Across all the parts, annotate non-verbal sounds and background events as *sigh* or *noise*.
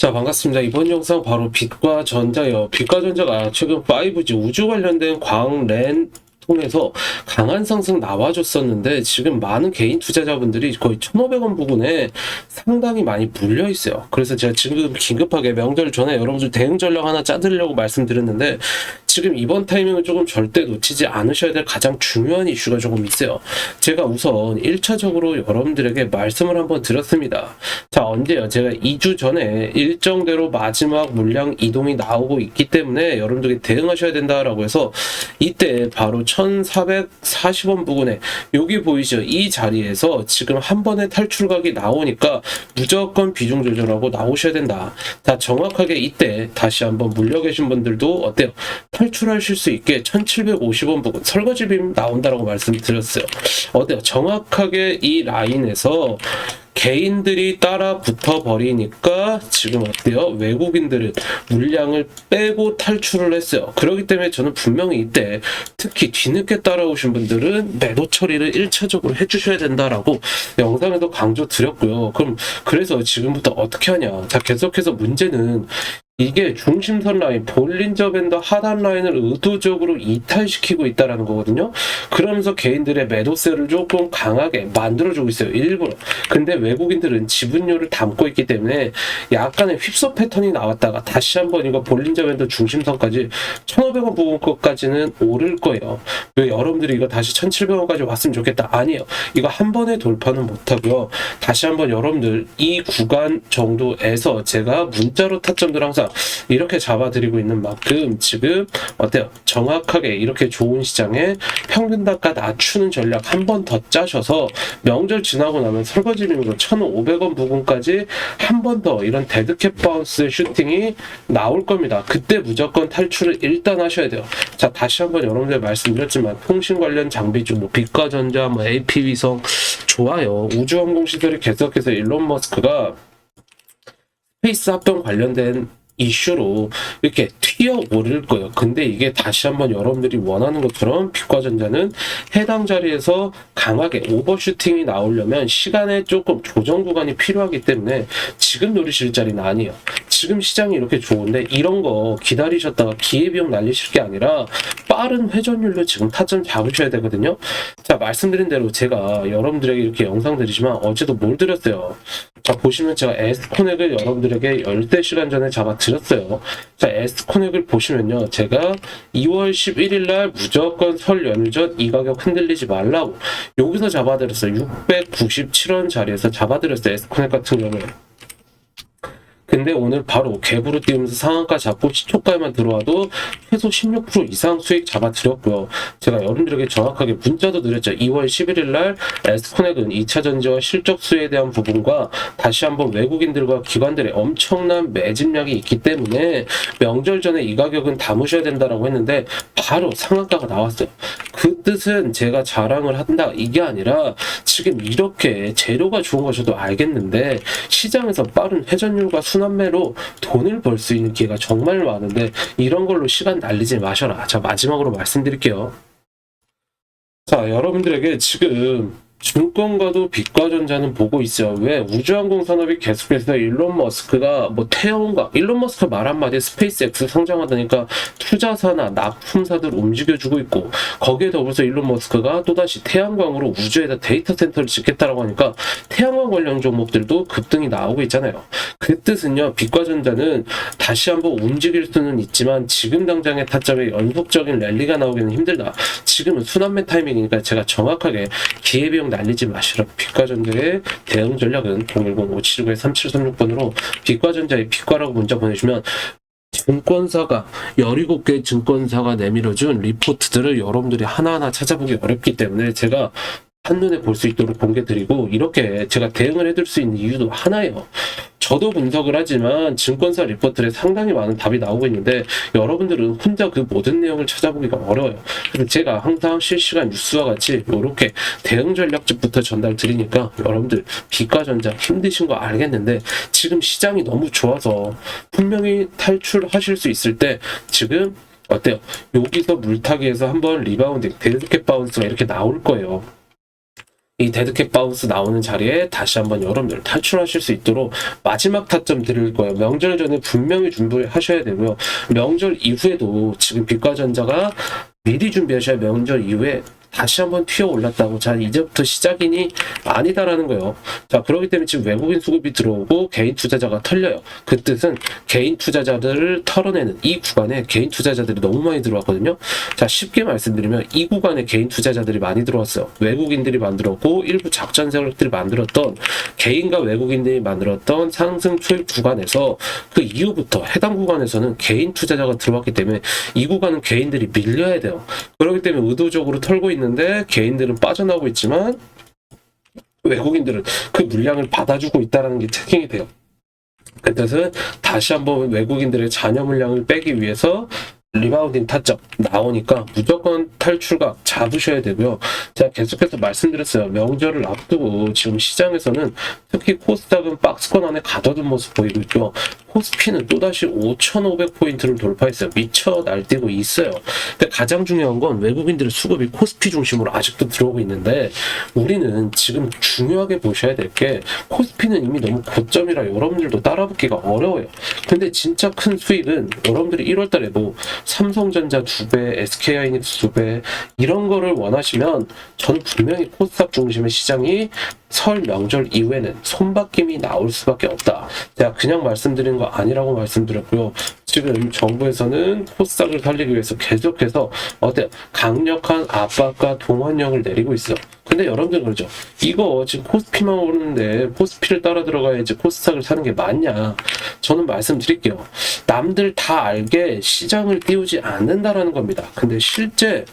자, 반갑습니다. 이번 영상 바로 빛과 전자요. 빛과 전자가 최근 5G 우주 관련된 광랜 통해서 강한 상승 나와줬었는데 지금 많은 개인 투자자분들이 거의 1,500원 부분에 상당히 많이 물려 있어요. 그래서 제가 지금 긴급하게 명절 전에 여러분들 대응 전략 하나 짜드리려고 말씀드렸는데 지금 이번 타이밍은 조금 절대 놓치지 않으셔야 될 가장 중요한 이슈가 조금 있어요. 제가 우선 1차적으로 여러분들에게 말씀을 한번 드렸습니다. 자, 언제요? 제가 2주 전에 일정대로 마지막 물량 이동이 나오고 있기 때문에 여러분들이 대응하셔야 된다라고 해서 이때 바로 1440원 부근에 여기 보이죠? 이 자리에서 지금 한 번에 탈출각이 나오니까 무조건 비중 조절하고 나오셔야 된다. 자, 정확하게 이때 다시 한번 물려 계신 분들도 어때요? 탈출하실 수 있게 1750원 부근 설거지 빔 나온다라고 말씀드렸어요. 어때요? 정확하게 이 라인에서 개인들이 따라 붙어 버리니까 지금 어때요? 외국인들은 물량을 빼고 탈출을 했어요. 그렇기 때문에 저는 분명히 이때 특히 뒤늦게 따라오신 분들은 매도 처리를 1차적으로 해주셔야 된다라고 영상에도 강조 드렸고요. 그럼 그래서 지금부터 어떻게 하냐? 자, 계속해서 문제는 이게 중심선 라인, 볼린저 밴드 하단 라인을 의도적으로 이탈시키고 있다라는 거거든요. 그러면서 개인들의 매도세를 조금 강하게 만들어주고 있어요. 일부러. 근데 외국인들은 지분율을 담고 있기 때문에 약간의 휩소 패턴이 나왔다가 다시 한번 이거 볼린저 밴드 중심선까지 1,500원 부분 것까지는 오를 거예요. 왜 여러분들이 이거 다시 1,700원까지 왔으면 좋겠다. 아니에요. 이거 한 번에 돌파는 못하고요. 다시 한번 여러분들 이 구간 정도에서 제가 문자로 타점들 항상 이렇게 잡아드리고 있는 만큼 지금 어때요? 정확하게 이렇게 좋은 시장에 평균 단가 낮추는 전략 한 번 더 짜셔서 명절 지나고 나면 설거지 빔으로 1,500원 부분까지 한 번 더 이런 데드캣 바운스 슈팅이 나올 겁니다. 그때 무조건 탈출을 일단 하셔야 돼요. 자, 다시 한번 여러분들 말씀드렸지만 통신 관련 장비 중뭐 빛과 전자, 뭐 AP 위성 좋아요. 우주항공 시설이 계속해서 일론 머스크가 스페이스 합병 관련된 이슈로 이렇게 튀어 오를 거예요. 근데 이게 다시 한번 여러분들이 원하는 것처럼 빛과 전자는 해당 자리에서 강하게 오버슈팅이 나오려면 시간에 조금 조정 구간이 필요하기 때문에 지금 노리실 자리는 아니에요. 지금 시장이 이렇게 좋은데 이런 거 기다리셨다가 기회비용 날리실 게 아니라 빠른 회전율로 지금 타점 잡으셔야 되거든요. 자, 말씀드린 대로 제가 여러분들에게 이렇게 영상 드리지만 어제도 뭘 드렸어요. 자, 보시면 제가 에스코넥을 여러분들에게 열대 시간 전에 잡아 드렸어요. 자, 에스코넥을 보시면요. 제가 2월 11일 날 무조건 설 연휴 전 이 가격 흔들리지 말라고 여기서 잡아 드렸어요. 697원 자리에서 잡아 드렸어요. 에스코넥 같은 경우에. 근데 오늘 바로 갭으로 띄우면서 상한가 잡고 시초가에만 들어와도 최소 16% 이상 수익 잡아드렸고요. 제가 여러분들에게 정확하게 문자도 드렸죠. 2월 11일 날 에스코넥은 2차 전지와 실적 수에 대한 부분과 다시 한번 외국인들과 기관들의 엄청난 매집량이 있기 때문에 명절 전에 이 가격은 담으셔야 된다라고 했는데 바로 상한가가 나왔어요. 그 뜻은 제가 자랑을 한다 이게 아니라 지금 이렇게 재료가 좋은 거 저도 알겠는데 시장에서 빠른 회전율과 순 환매로 돈을 벌 수 있는 기회가 정말 많은데 이런 걸로 시간 날리지 마셔라. 자 마지막으로 말씀드릴게요. 자 여러분들에게 지금 증권과도 빛과 전자는 보고 있어요. 왜 우주항공 산업이 계속해서 일론 머스크가 뭐 태양과 일론 머스크 말 한마디에 스페이스X 성장하다니까 투자사나 납품사들 움직여주고 있고 거기에 더불어서 일론 머스크가 또다시 태양광으로 우주에다 데이터 센터를 짓겠다라고 하니까 태양광 관련 종목들도 급등이 나오고 있잖아요. 그 뜻은요. 빛과 전자는 다시 한번 움직일 수는 있지만 지금 당장의 타점에 연속적인 랠리가 나오기는 힘들다. 지금은 순환매 타이밍이니까 제가 정확하게 기회비용 날리지 마시라. 빛과전자의 대응 전략은 010-579-3736번으로 빛과전자의 빛과라고 문자 보내주면 증권사가 17개 증권사가 내밀어준 리포트들을 여러분들이 하나하나 찾아보기 어렵기 때문에 제가 한눈에 볼 수 있도록 공개드리고 이렇게 제가 대응을 해줄 수 있는 이유도 하나예요. 저도 분석을 하지만 증권사 리포트에 상당히 많은 답이 나오고 있는데 여러분들은 혼자 그 모든 내용을 찾아보기가 어려워요. 그래서 제가 항상 실시간 뉴스와 같이 이렇게 대응 전략집부터 전달 드리니까 여러분들 비과 전자 힘드신 거 알겠는데 지금 시장이 너무 좋아서 분명히 탈출하실 수 있을 때 지금 어때요? 여기서 물타기에서 한번 리바운딩, 데드캣 바운스가 이렇게 나올 거예요. 이 데드캣 바운스 나오는 자리에 다시 한번 여러분들 탈출하실 수 있도록 마지막 타점 드릴 거예요. 명절 전에 분명히 준비하셔야 되고요. 명절 이후에도 지금 빛과 전자가 미리 준비하셔야 명절 이후에 다시 한번 튀어 올랐다고 자 이제부터 시작이니 아니다라는 거예요. 자 그렇기 때문에 지금 외국인 수급이 들어오고 개인 투자자가 털려요. 그 뜻은 개인 투자자들을 털어내는 이 구간에 개인 투자자들이 너무 많이 들어왔거든요. 자 쉽게 말씀드리면 이 구간에 개인 투자자들이 많이 들어왔어요. 외국인들이 만들었고 일부 작전 세력들이 만들었던 개인과 외국인들이 만들었던 상승 투입 구간에서 그 이후부터 해당 구간에서는 개인 투자자가 들어왔기 때문에 이 구간은 개인들이 밀려야 돼요. 그렇기 때문에 의도적으로 털고 있는데 개인들은 빠져나오고 있지만 외국인들은 그 물량을 받아주고 있다는 게 체킹이 돼요. 그 뜻은 다시 한번 외국인들의 잔여 물량을 빼기 위해서 리바운딩 타점 나오니까 무조건 탈출각 잡으셔야 되고요. 제가 계속해서 말씀드렸어요. 명절을 앞두고 지금 시장에서는 특히 코스닥은 박스권 안에 가둬둔 모습 보이고 있죠. 코스피는 또다시 5,500포인트를 돌파했어요. 미쳐 날뛰고 있어요. 근데 가장 중요한 건 외국인들의 수급이 코스피 중심으로 아직도 들어오고 있는데 우리는 지금 중요하게 보셔야 될 게 코스피는 이미 너무 고점이라 여러분들도 따라붙기가 어려워요. 근데 진짜 큰 수익은 여러분들이 1월 달에 뭐 삼성전자 두 배, SK하이닉스 두 배 이런 거를 원하시면 저는 분명히 코스닥 중심의 시장이 설 명절 이후에는 손바뀜이 나올 수밖에 없다. 제가 그냥 말씀드린 거 아니라고 말씀드렸고요. 지금 정부에서는 코스닥을 살리기 위해서 계속해서 어때 강력한 압박과 동원령을 내리고 있어. 근데 여러분들 그러죠. 이거 지금 코스피만 오르는데 코스피를 따라 들어가야지 코스닥을 사는 게 맞냐? 저는 말씀드릴게요. 남들 다 알게 시장을 띄우지 않는다라는 겁니다. 근데 실제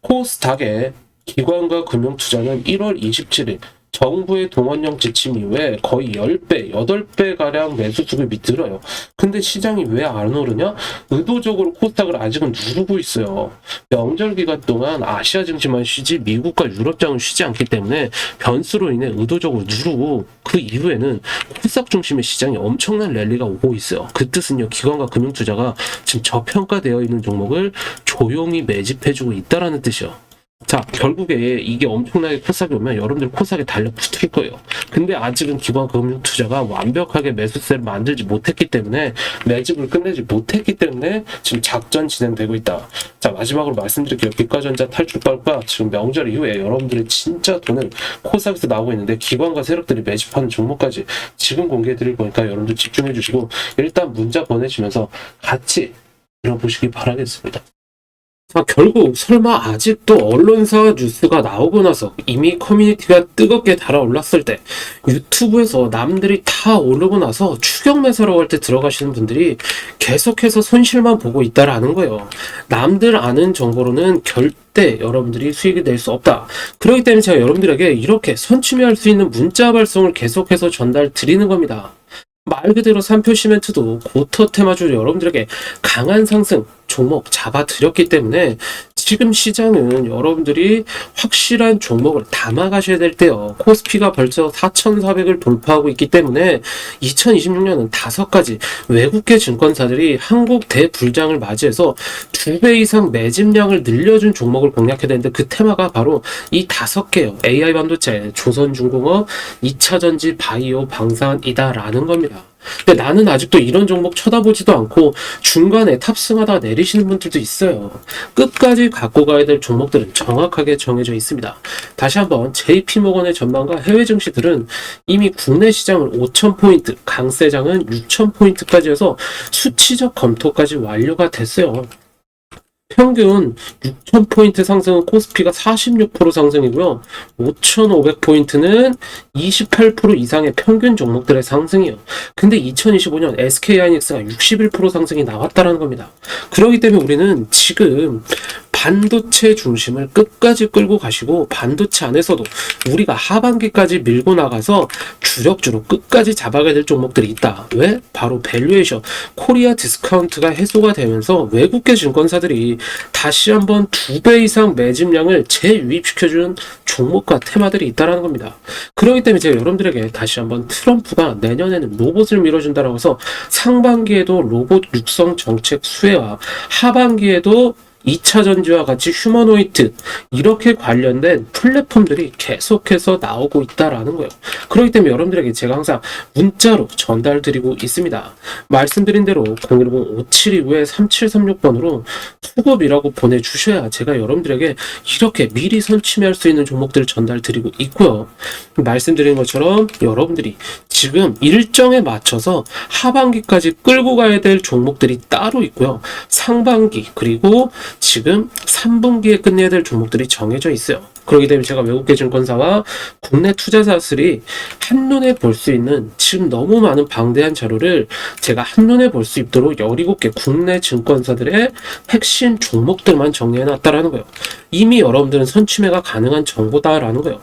코스닥의 기관과 금융 투자는 1월 27일 정부의 동원령 지침 이후에 거의 10배, 8배 가량 매수 수급이 들어요. 근데 시장이 왜 안 오르냐? 의도적으로 코스닥을 아직은 누르고 있어요. 명절 기간 동안 아시아 증시만 쉬지 미국과 유럽장은 쉬지 않기 때문에 변수로 인해 의도적으로 누르고 그 이후에는 코스닥 중심의 시장이 엄청난 랠리가 오고 있어요. 그 뜻은요, 기관과 금융투자가 지금 저평가되어 있는 종목을 조용히 매집해주고 있다라는 뜻이요. 자, 결국에 이게 엄청나게 코스닥이 오면 여러분들 코스닥에 달려 붙을 거예요. 근데 아직은 기관 금융 투자가 완벽하게 매수세를 만들지 못했기 때문에 매집을 끝내지 못했기 때문에 지금 작전 진행되고 있다. 자, 마지막으로 말씀드릴게요. 빛과전자 탈출발과 지금 명절 이후에 여러분들의 진짜 돈은 코스닥에서 나오고 있는데 기관과 세력들이 매집하는 종목까지 지금 공개해 드릴 거니까 여러분들 집중해 주시고 일단 문자 보내시면서 같이 들어보시기 바라겠습니다. 아, 결국 설마 아직도 언론사 뉴스가 나오고 나서 이미 커뮤니티가 뜨겁게 달아올랐을 때 유튜브에서 남들이 다 오르고 나서 추격 매수라고 할 때 들어가시는 분들이 계속해서 손실만 보고 있다라는 거예요. 남들 아는 정보로는 절대 여러분들이 수익이 낼수 없다. 그렇기 때문에 제가 여러분들에게 이렇게 선취매할 수 있는 문자 발송을 계속해서 전달 드리는 겁니다. 말 그대로 삼표 시멘트도 고터 테마주를 여러분들에게 강한 상승 종목 잡아드렸기 때문에 지금 시장은 여러분들이 확실한 종목을 담아가셔야 될 때요. 코스피가 벌써 4,400을 돌파하고 있기 때문에 2026년은 다섯 가지 외국계 증권사들이 한국 대불장을 맞이해서 두 배 이상 매집량을 늘려준 종목을 공략해야 되는데 그 테마가 바로 이 다섯 개요. AI 반도체, 조선중공업, 2차전지, 바이오, 방산이다라는 겁니다. 근데 나는 아직도 이런 종목 쳐다보지도 않고 중간에 탑승하다 내리시는 분들도 있어요. 끝까지 갖고 가야 될 종목들은 정확하게 정해져 있습니다. 다시 한번 JP모건의 전망과 해외 증시들은 이미 국내 시장을 5,000포인트, 강세장은 6,000포인트까지 해서 수치적 검토까지 완료가 됐어요. 평균 6,000포인트 상승은 코스피가 46% 상승이고요. 5,500포인트는 28% 이상의 평균 종목들의 상승이에요. 근데 2025년 SK하이닉스가 61% 상승이 나왔다는 겁니다. 그렇기 때문에 우리는 지금 반도체 중심을 끝까지 끌고 가시고 반도체 안에서도 우리가 하반기까지 밀고 나가서 주력주로 끝까지 잡아가야 될 종목들이 있다. 왜? 바로 밸류에이션 코리아 디스카운트가 해소가 되면서 외국계 증권사들이 다시 한번 두 배 이상 매집량을 재유입시켜주는 종목과 테마들이 있다라는 겁니다. 그렇기 때문에 제가 여러분들에게 다시 한번 트럼프가 내년에는 로봇을 밀어준다라고 해서 상반기에도 로봇 육성 정책 수혜와 하반기에도 2차 전지와 같이 휴머노이트 이렇게 관련된 플랫폼들이 계속해서 나오고 있다라는 거예요. 그렇기 때문에 여러분들에게 제가 항상 문자로 전달드리고 있습니다. 말씀드린 대로 010-5729-3736번으로 수급이라고 보내주셔야 제가 여러분들에게 이렇게 미리 선침할 수 있는 종목들을 전달드리고 있고요. 말씀드린 것처럼 여러분들이 지금 일정에 맞춰서 하반기까지 끌고 가야 될 종목들이 따로 있고요. 상반기 그리고 지금 3분기에 끝내야 될 종목들이 정해져 있어요. 그렇기 때문에 제가 외국계 증권사와 국내 투자사들이 한눈에 볼 수 있는 지금 너무 많은 방대한 자료를 제가 한눈에 볼 수 있도록 17개 국내 증권사들의 핵심 종목들만 정리해 놨다라는 거예요. 이미 여러분들은 선취매가 가능한 정보다라는 거예요.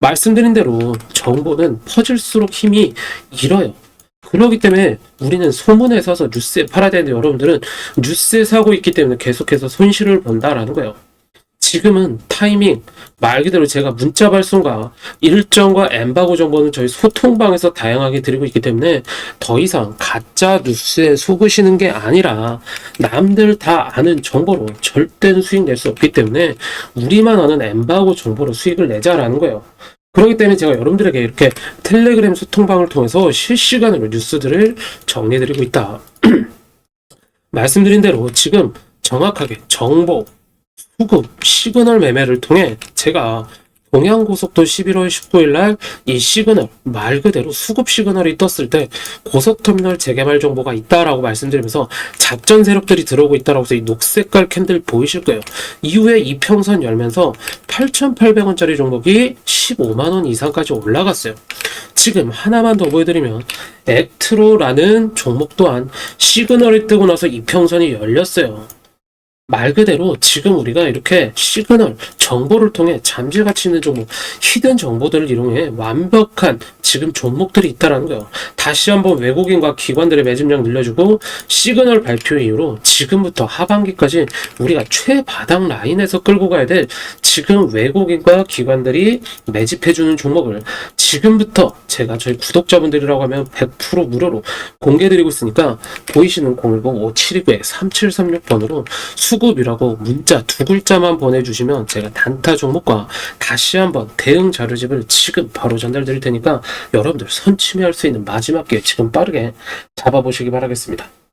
말씀드린 대로 정보는 퍼질수록 힘이 잃어요. 그렇기 때문에 우리는 소문에 사서 뉴스에 팔아야 되는데 여러분들은 뉴스에 사고 있기 때문에 계속해서 손실을 본다라는 거예요. 지금은 타이밍 말 그대로 제가 문자 발송과 일정과 엠바고 정보는 저희 소통방에서 다양하게 드리고 있기 때문에 더 이상 가짜 뉴스에 속으시는 게 아니라 남들 다 아는 정보로 절대는 수익 낼 수 없기 때문에 우리만 아는 엠바고 정보로 수익을 내자라는 거예요. 그렇기 때문에 제가 여러분들에게 이렇게 텔레그램 소통방을 통해서 실시간으로 뉴스들을 정리해드리고 있다. *clears throat* 말씀드린 대로 지금 정확하게 정보, 수급, 시그널 매매를 통해 제가 동양고속도 11월 19일 날 이 시그널 말 그대로 수급 시그널이 떴을 때 고속터미널 재개발 정보가 있다라고 말씀드리면서 작전 세력들이 들어오고 있다라고 해서 이 녹색깔 캔들 보이실 거예요. 이후에 이평선 열면서 8,800원짜리 종목이 15만 원 이상까지 올라갔어요. 지금 하나만 더 보여드리면 액트로라는 종목 또한 시그널이 뜨고 나서 이평선이 열렸어요. 말 그대로 지금 우리가 이렇게 시그널 정보를 통해 잠재 가치 있는 종목 히든 정보들을 이용해 완벽한 지금 종목들이 있다라는 거예요. 다시 한번 외국인과 기관들의 매집량 늘려주고 시그널 발표 이후로 지금부터 하반기까지 우리가 최바닥 라인에서 끌고 가야 될 지금 외국인과 기관들이 매집해주는 종목을 지금부터 제가 저희 구독자분들이라고 하면 100% 무료로 공개드리고 있으니까 보이시는 010-5729-3736번으로 수급이라고 문자 두 글자만 보내주시면 제가 단타 종목과 다시 한번 대응 자료집을 지금 바로 전달드릴 테니까 여러분들 선침해할 수 있는 마지막 기회 지금 빠르게 잡아보시기 바라겠습니다.